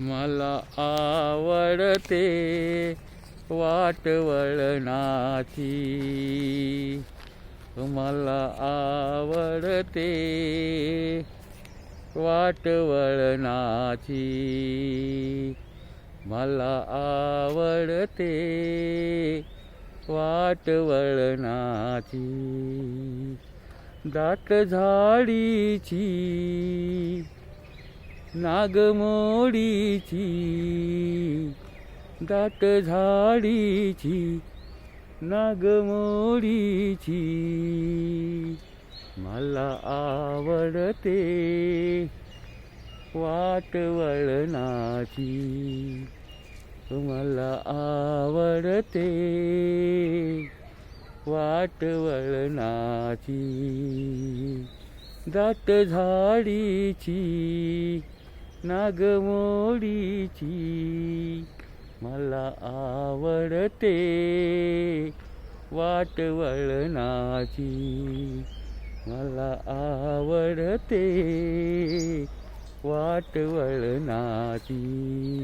मला आवडते वाट वळणाची. मला आवडते वाट वळणाची. मला आवडते वाट वळणाची. दाट झाडीची नागमोडीची दाट झाडीची नागमोडीची. मला आवडते वाट वळणाची मला आवडते वाट वळणाची दाट झाडीची नागमोडीची. मला आवडते वाट वळणाची मला आवडते वाट वळणाची